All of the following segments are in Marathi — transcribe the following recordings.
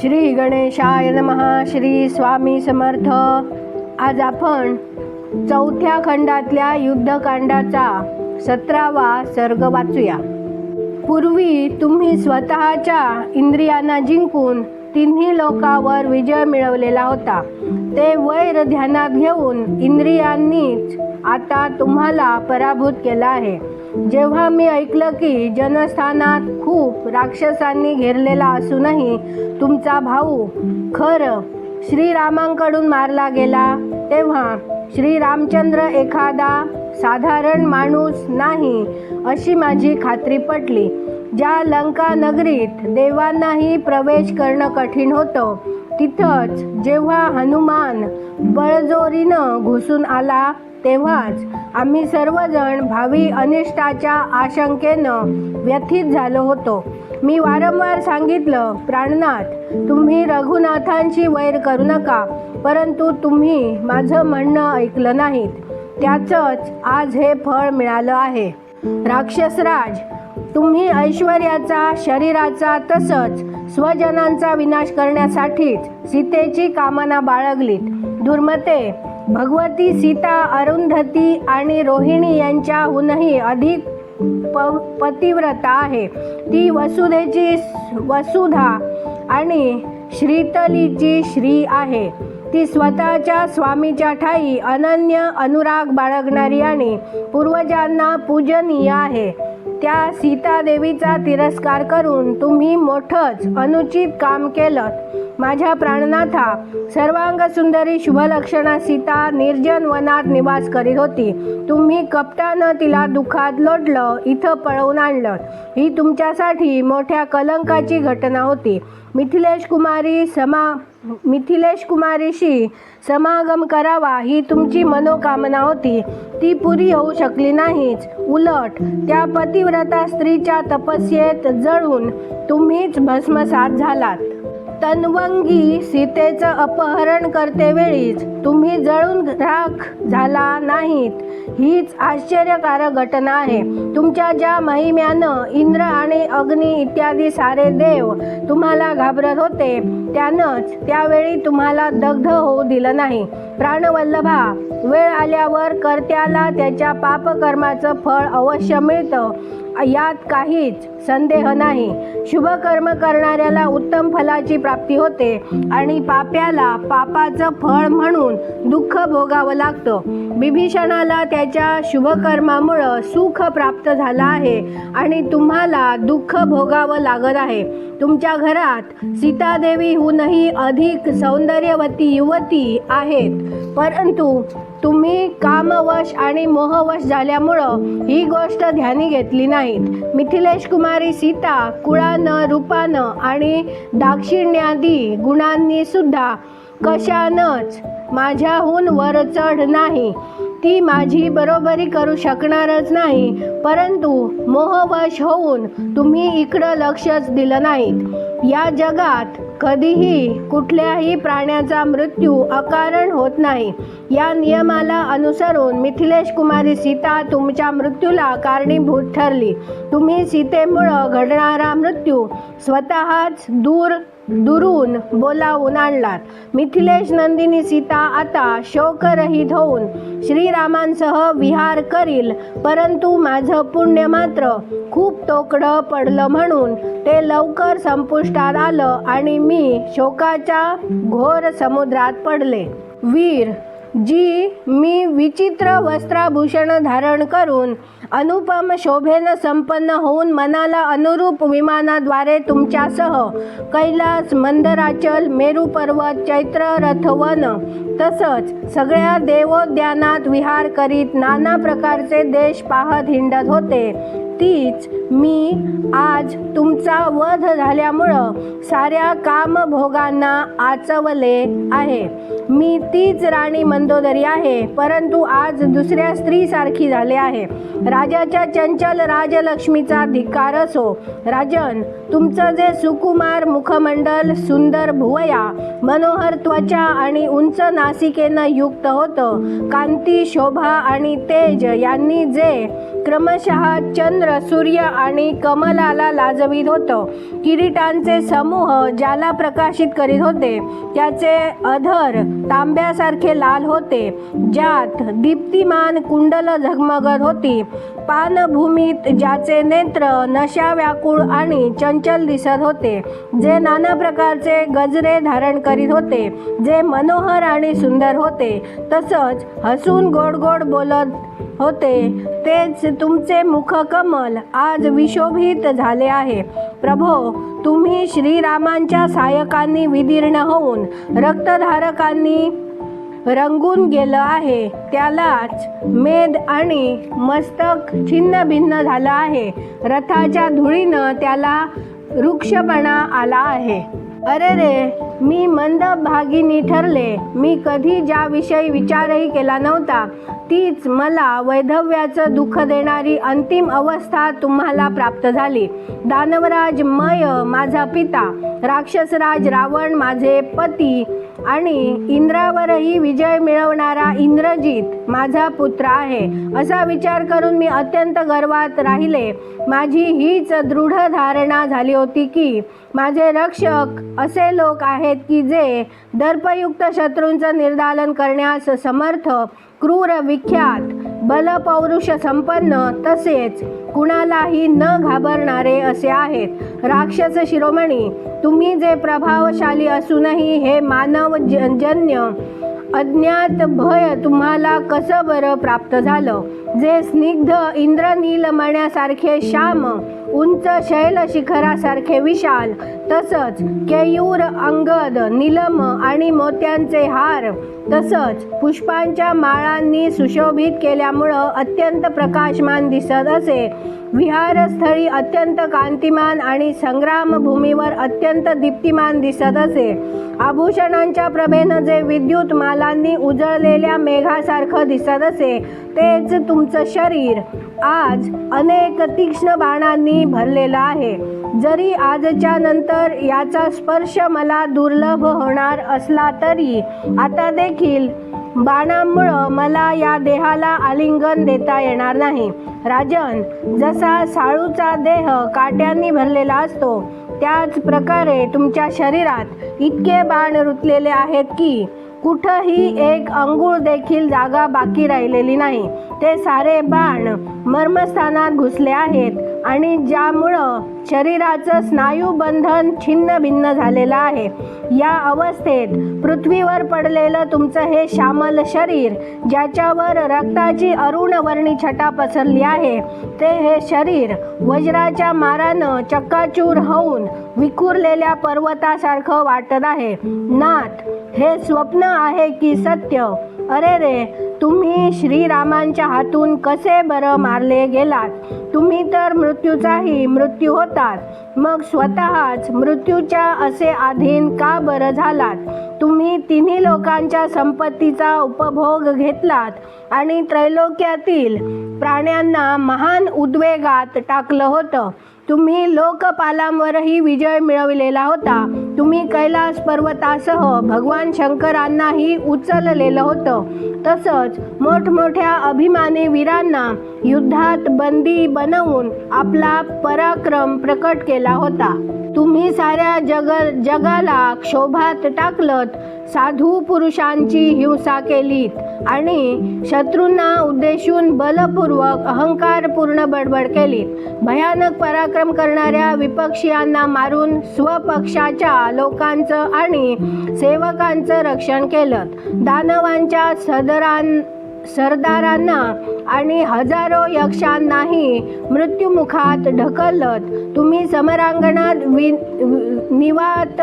श्री गणेशाय नमः. श्री स्वामी समर्थ. आज आपण चौथ्या खंडातल्या युद्धकांडाचा सतरावा सर्ग वाचूया. पूर्वी तुम्ही स्वतःच्या इंद्रियांना जिंकून तिन्ही लोकावर विजय मिळवलेला होता. ते वैर ध्यानात घेऊन इंद्रियांनीच आता तुम्हाला पराभूत केला आहे. जेव्हा मी ऐकलं की जनस्थानात खूप राक्षसांनी घेरलेला असूनही तुमचा भाऊ खरं श्रीरामांकडून मारला गेला तेव्हा श्रीरामचंद्र एखादा साधारण माणूस नाही अशी माझी खात्री पटली. ज्या लंका नगरीत देवांनाही प्रवेश करणं कठीण होतं तिथंच जेव्हा हनुमान बळजोरीनं घुसून आला तेव्हाच आम्ही सर्वजण भावी अनिष्टाच्या आशंकेनं व्यथित झालो होतो. मी वारंवार सांगितलं प्राणनाथ तुम्ही रघुनाथांची वैर करू नका परंतु तुम्ही माझं म्हणणं ऐकलं नाहीत. त्याचंच आज हे फळ मिळालं आहे. राक्षसराज तुम्ही ऐश्वर्याचा शरीराचा तसंच स्वजनांचा विनाश करण्यासाठीच सीतेची कामना बाळगलीत. दुर्मते भगवती सीता अरुंधती आणि रोहिणी यांच्याहूनही अधिक प पतिव्रता आहे. ती वसुधेची वसुधा आणि श्रीतलीची श्री आहे. ती स्वतःच्या स्वामीच्या ठाई अनन्य अनुराग बाळगणारी आणि पूर्वजांना पूजनीय आहे. त्या सीतादेवीचा तिरस्कार करून तुम्ही मोठंच अनुचित काम केलं माझ्या प्राणनाथा सर्वांग सुंदरी शुभलक्षणा सीता निर्जन वनात निवास करीत होती. तुम्ही कपटानं तिला दुःखात लोटलं इथं पळवून आणलं. ही तुमच्यासाठी मोठ्या कलंकाची घटना होती. मिथिलेश कुमारी समा मिथिलेश कुमारीशी समागम करावा ही तुमची मनोकामना होती. ती पुरी होऊ शकली नाहीच. उलट त्या पतिव्रता स्त्रीच्या तपस्येत जळून तुम्हीच भस्मसात झालात. तन्वंगी सीतेचं अपहरण करतेवेळीच तुम्ही जळून राख झाला नाहीत. हीच आश्चर्यकारक घटना आहे. तुमच्या ज्या महिम्यानं इंद्र आणि अग्नी इत्यादी सारे देव तुम्हाला घाबरत होते त्यानंच त्यावेळी तुम्हाला दग्ध होऊ दिलं नाही. प्राणवल्लभा वेळ आल्यावर कर्त्याला त्याच्या पापकर्माचं फळ अवश्य मिळतं. यात काहीच संदेह नाही. शुभकर्म करणाऱ्याला उत्तम फलाची प्राप्ती होते आणि पाप्याला पापाचं फळ म्हणून दुःख भोगावं लागतं. बिभीषणाला त्याच्या शुभकर्मामुळं सुख प्राप्त झालं आहे आणि तुम्हाला दुःख भोगावं लागत आहे. तुमच्या घरात सीतादेवीहूनही अधिक सौंदर्यवती युवती आहेत. परंतु तुम्ही कामवश आणि मोहवश झाल्यामुळं ही गोष्ट ध्यानी घेतली नाहीत. मिथिलेश कुमारी सीता कुळानं रूपानं आणि दाक्षिण्यादी गुणांनी सुद्धा कशानंच माझ्याहून वरचढ नाही. ती माझी बरोबरी करू शकणारच नाही परंतु मोहवश होऊन तुम्ही इकडं लक्षच दिलं नाहीत. या जगात कधीही कुठल्याही प्राण्याचा मृत्यू अकारण होत नाही. या नियमाला अनुसरून मिथिलेश कुमारी सीता तुमच्या मृत्यूला कारणीभूत ठरली. तुम्ही सीतेमुळं घडणारा मृत्यू स्वतःच दूर दुरून बोलावून आणलात. मिथिलेश नंदिनी सीता आता शोकरहित होऊन श्रीरामांसह विहार करील. परंतु माझं पुण्य मात्र खूप तोकडं पडलं म्हणून ते लवकर संपुष्टात आलं आणि मी शोकाच्या घोर समुद्रात पडले. वीर जी मी विचित्र वस्त्राभूषण धारण करून अनुपम शोभेनं संपन्न होऊन मनाला अनुरूप विमानाद्वारे तुमच्यासह कैलास मंदराचल मेरू पर्वत चैत्र रथवन तसंच सगळ्या देवोद्यानात विहार करीत नाना प्रकारचे देश पाहत हिंडत होते. तीच मी आज तुमचा वध झाल्यामुळं साऱ्या कामभोगांना आचवले आहे. मी तीच राणी मंदोदरी आहे परंतु आज दुसऱ्या स्त्रीसारखी झाले आहे. राजाच्या चंचल राजलक्ष्मीचा धिक्कार असो. राजन तुमचं जे सुकुमार मुखमंडल सुंदर भुवया मनोहर त्वचा आणि उंच नासिकेनं युक्त होतं कांती शोभा आणि तेज यांनी जे क्रमशः चंद्र सूर्य आणि कमलाला लाजवीत होतं किरीटांचे समूह ज्याला प्रकाशित करीत होते त्याचे अधर तांब्यासारखे लाल होते ज्यात दीप्तिमान कुंडल झगमगत होती पानभूमीत ज्याचे नेत्र नशा व्याकुळ आणि चंचल दिसत होते जे नाना प्रकारचे गजरे धारण करीत होते जे मनोहर आणि सुंदर होते तसंच हसून गोड गोड बोलत होते तेच तुमचे मुखकमल आज विशोभित झाले आहे. प्रभो तुम्ही श्रीरामांच्या सायकांनी विदीर्ण होऊन रक्तधारकांनी रंगून गेलं आहे. त्यालाच मेद आणि मस्तक छिन्न भिन्न झालं आहे. रथाच्या धुळीनं त्याला वृक्षपणा आला आहे. अरे रे मी मंद भागिनी ठरले. मी कधी ज्याविषयी विचारही केला नव्हता. तीच मला वैधव्याचं दुःख देणारी अंतिम अवस्था तुम्हाला प्राप्त झाली. दानवराज मय माझा पिता. राक्षसराज रावण माझे पती. आणि इंद्रावरही विजय मिळवणारा इंद्रजित माझा पुत्र आहे. असा विचार करून मी अत्यंत गर्वात राहिले. माझी हीच दृढ धारणा झाली होती की माझे रक्षक असे लोक आहेत की जे दर्पयुक्त शत्रूंचं निर्दालन करण्यास समर्थ क्रूर विख्यात बलपौरुष संपन्न तसेच कुणालाही न घाबरणारे असे आहेत. राक्षस शिरोमणी तुम्ही जे प्रभावशाली असूनही हे मानव जन्य अज्ञात भय तुम्हाला कसं बरं प्राप्त झालं? जे स्निग्ध इंद्रनीलमण्यासारखे श्याम उंच शैल शिखरासारखे विशाल तसंच केयूर अंगद निलम आणि मोत्यांचे हार तसंच पुष्पांच्या माळांनी सुशोभित केल्यामुळं अत्यंत प्रकाशमान दिसत असे. विहारस्थळी अत्यंत कांतिमान आणि संग्रामभूमीवर अत्यंत दीप्तिमान दिसत असे. आभूषणांच्या प्रभेनं जे विद्युत मालांनी उजळलेल्या मेघासारखं दिसत असे तेच तुम त्यांचं शरीर आज अनेक तीक्ष्ण बाणांनी भरलेलं आहे. जरी आजच्या नंतर याचा स्पर्श मला दुर्लभ होणार असला तरी आता देखील बाणामुळं मला या देहाला आलिंगन देता येणार नाही. राजन जसा साळूचा देह काट्यांनी भरलेला असतो त्याच प्रकारे तुमच्या शरीरात इतके बाण रुतलेले आहेत की कुठंही एक अंघूळ देखील जागा बाकी राहिलेली नाही. ते सारे बाण मर्मस्थानात घुसले आहेत. आणि ज्यामुळं शरीराचं स्नायूबंधन छिन्न भिन्न झालेलं आहे. या अवस्थेत पृथ्वीवर पडलेलं तुमचं हे श्यामल शरीर ज्याच्यावर रक्ताची अरुणवर्णी छटा पसरली आहे ते हे शरीर वज्राच्या मारानं चक्काचूर होऊन विखुरलेल्या पर्वतासारखं वाटत आहे. नाथ हे स्वप्न आहे की सत्य? अरे रे तुम्ही श्रीरामांच्या हातून कसे बरं मारले गेलात? तुम्ही तर मृत्यूचाही मृत्यू होतात. मग स्वतःच मृत्यूच्या असे अधीन का बरं झालात? तुम्ही तिन्ही लोकांच्या संपत्तीचा उपभोग घेतलात आणि त्रैलोक्यातील प्राण्यांना महान उद्वेगात टाकलं होतं. तुम्ही लोकपालांवरही विजय मिळवलेला होता. तुम्ही कैलास पर्वतासह भगवान शंकरांनाही उचललेलं होतं. तसंच मोठमोठ्या अभिमानी वीरांना युद्धात बंदी बनवून आपला पराक्रम प्रकट केला होता. तुम्ही साऱ्या जग जगाला क्षोभात टाकलत साधू पुरुषांची हिंसा केलीत आणि शत्रूंना उद्देशून बलपूर्वक अहंकारपूर्ण बडबड केलीत. भयानक पराक्रम करणाऱ्या विपक्षीयांना मारून स्वपक्षाच्या लोकांचं आणि सेवकांचं रक्षण केलं. दानवांच्या सदरां सरदारांना आणि हजारो यक्षांनाही मृत्युमुखात ढकलत तुम्ही समरांगणात वि वि- निवात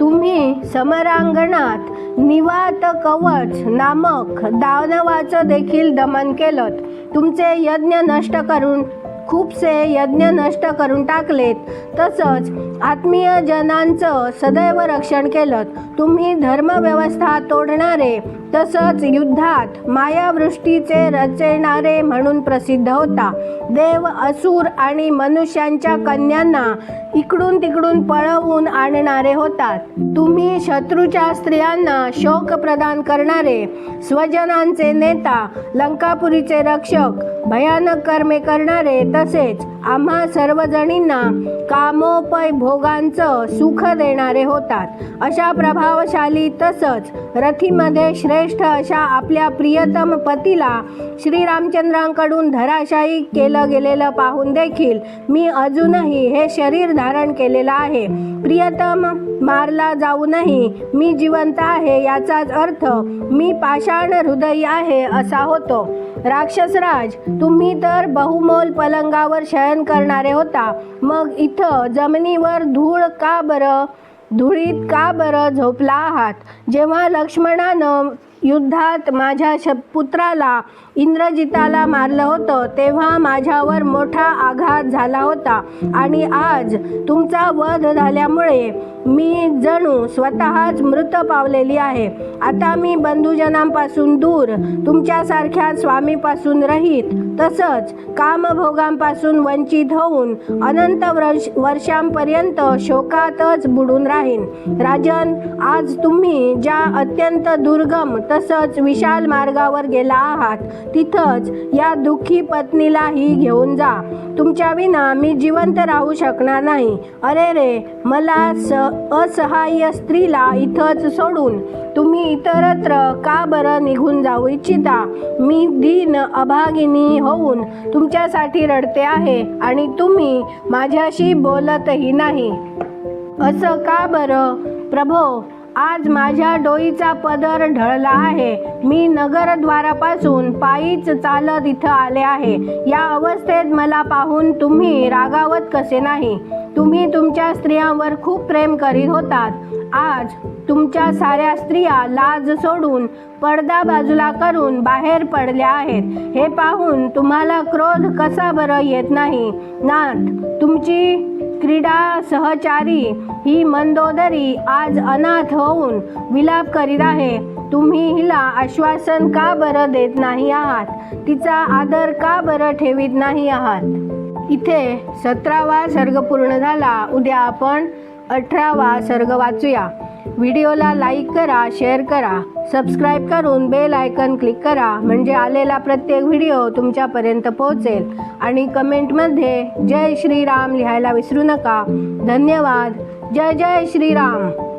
तुम्ही समरांगणात निवात कवच नामक दानवाचं देखील दमन केलं. तुमचे यज्ञ नष्ट करून खूपसे यज्ञ नष्ट करून टाकलेत. तसंच आत्मीय जनांचं सदैव रक्षण केलं. तुम्ही धर्मव्यवस्था तोडणारे तसंच युद्धात मायावृष्टीचे रचणारे म्हणून प्रसिद्ध होता. देव असुर आणि मनुष्यांच्या कन्यांना इकडून तिकडून पळवून आणणारे होतात. तुम्ही शत्रूच्या स्त्रियांना शोक प्रदान करणारे स्वजनांचे नेता लंकापुरीचे रक्षक भयानक कर्मे करणारे तसेच आम्हा सर्वजणींना कामोपय भोगांचं सुख देणारे होतात. अशा प्रभावशाली तसंच रथीमध्ये श्रेष्ठ अशा आपल्या प्रियतम पतीला श्रीरामचंद्रांकडून धराशायी केलं गेलेलं पाहून देखील मी अजूनही हे शरीर धारण केलेलं आहे. प्रियतम मारला जाऊनही मी जिवंत आहे याचाच अर्थ मी पाषाण हृदयी आहे असा होतो. राक्षसराज तुम्ही तर बहुमोल पलंगावर शयन करणारे होता. मग इथं जमिनीवर धूळ का बरं? धुळीत का बरं झोपला आहात? जेव्हा लक्ष्मणानं युद्धात माझ्या श पुत्राला इंद्रजिताला मारलं होतं तेव्हा माझ्यावर मोठा आघात झाला होता. आणि आज तुमचा वध झाल्यामुळे मी जणू स्वतःच मृत पावलेली आहे. आता मी बंधुजनांपासून दूर तुमच्यासारख्या स्वामीपासून रहित तसंच कामभोगांपासून वंचित होऊन अनंत वर्ष वर्षांपर्यंत शोकातच बुडून राहीन. राजन आज तुम्ही ज्या अत्यंत दुर्गम तसंच विशाल मार्गावर गेला आहात तिथंच या दुःखी पत्नीलाही घेऊन जा. तुमच्या विना मी जिवंत राहू शकणार नाही. अरे रे मला स असहाय्य स्त्रीला इथंच सोडून तुम्ही इतरत्र का बरं निघून जाऊ इच्छिता? मी दीन अभागिनी होऊन तुमच्यासाठी रडते आहे आणि तुम्ही माझ्याशी बोलतही नाही. असं का बरं? प्रभो आज माझ्या डोईचा पदर ढळला आहे. मी नगरद्वारापासून पायीच चालत इथं आले आहे. या अवस्थेत मला पाहून तुम्ही रागावत कसे नाही? तुम्ही तुमच्या स्त्रियांवर खूप प्रेम करीत होतात. आज तुमच्या साऱ्या स्त्रिया लाज सोडून पडदा बाजूला करून बाहेर पडल्या आहेत. हे पाहून तुम्हाला क्रोध कसा बरं येत नाही? नाथ तुमची क्रीडा सहचारी ही मंदोदरी आज अनाथ होऊन विलाप करीत आहे. तुम्ही हिला आश्वासन का बरं देत नाही आहात? तिचा आदर का बरं ठेवीत नाही आहात? इथे सतरावा सर्ग पूर्ण झाला. उद्या आपण अठरावा सर्ग वाचूया. व्हिडिओला लाईक करा शेअर करा सबस्क्राईब करून बेल आयकन क्लिक करा म्हणजे आलेला प्रत्येक व्हिडिओ तुमच्यापर्यंत पोहोचेल. आणि कमेंटमध्ये जय श्रीराम लिहायला विसरू नका. धन्यवाद. जय जय श्रीराम.